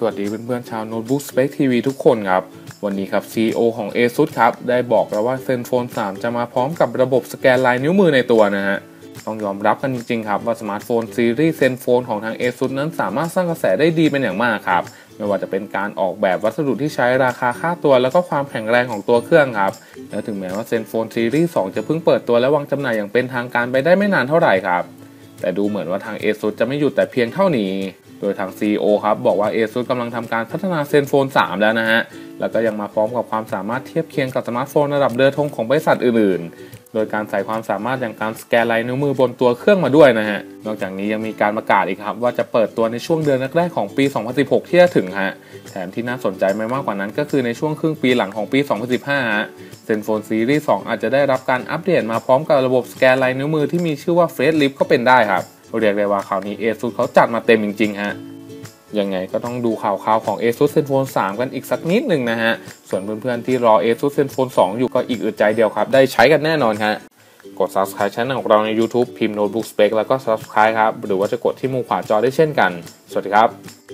สวัสดีเพื่อนๆชาว Notebook Spec TV ทุกคนครับ วันนี้ครับ CEO ของ ASUS ครับ ได้บอกแล้วว่า ZenFone 3จะมาพร้อมกับระบบสแกนลายนิ้วมือในตัวนะฮะ ต้องยอมรับกันจริงๆครับ ว่าสมาร์ทโฟนซีรีส์ ZenFone ของทาง ASUS นั้นสามารถสร้างกระแสได้ดีเป็นอย่างมากครับ ไม่ว่าจะเป็นการออกแบบวัสดุที่ใช้ราคาค่าตัว แล้วก็ความแข็งแรงของตัวเครื่องครับ และถึงแม้ว่า ZenFone ซีรีส์2จะเพิ่งเปิดตัวและวางจำหน่ายอย่างเป็นทางการไปได้ไม่นานเท่าไหร่ครับ แต่ดูเหมือนว่าทาง ASUS จะไม่หยุดแต่เพียงเท่านี้ โดยทาง CEO ครับบอกว่า ASUS กำลังทำการพัฒนาเซนโฟน 3 แล้วนะฮะ แล้วก็ยังมาพร้อมกับความสามารถเทียบเคียงกับสมาร์ทโฟนระดับเรือธงของบริษัทอื่นๆ โดยการใส่ความสามารถอย่างการสแกนลายนิ้วมือบนตัวเครื่องมาด้วยนะฮะ นอกจากนี้ยังมีการประกาศอีกครับว่าจะเปิดตัวในช่วงเดือนแรกๆของปี 2016 ที่จะถึงฮะ แถมที่น่าสนใจไม่มากกว่านั้น ก็คือในช่วงครึ่งปีหลังของปี 2015ฮะเซนโฟนซีรีส์2อาจจะได้รับการอัปเดตมาพร้อมกับระบบสแกนลายนิ้วมือที่มีชื่อว่า Face Lift ก็เป็นได้ครับ เรียกได้ว่าคราวนี้ ASUS เขาจัดมาเต็มจริงๆฮะยังไงก็ต้องดูข่าวๆของ ASUS ZenFone 3 กันอีกสักนิดหนึ่งนะฮะ ส่วนเพื่อนๆที่รอ ASUS ZenFone 2 อยู่ก็อีกอึดใจเดียวครับ ได้ใช้กันแน่นอนฮะ กด subscribe ช่องของเราใน YouTube พิมพ์ Notebook Spec แล้วก็ subscribe ครับ หรือว่าจะกดที่มุมขวาจอได้เช่นกัน สวัสดีครับ